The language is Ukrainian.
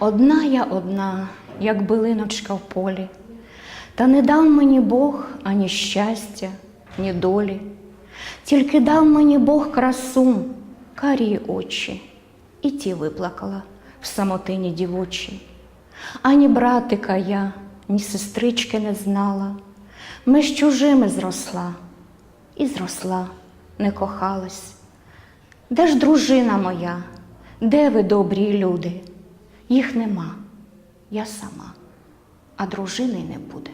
Одна я одна, як билиночка в полі, та не дав мені Бог ані щастя, ні долі, тільки дав мені Бог красу, карі очі, і ті виплакала в самотині дівочій. Ані братика я, ні сестрички не знала, ми з чужими зросла, і зросла, не кохалась. Де ж дружина моя? Де ви, добрі люди? Їх нема, я сама, а дружини не буде.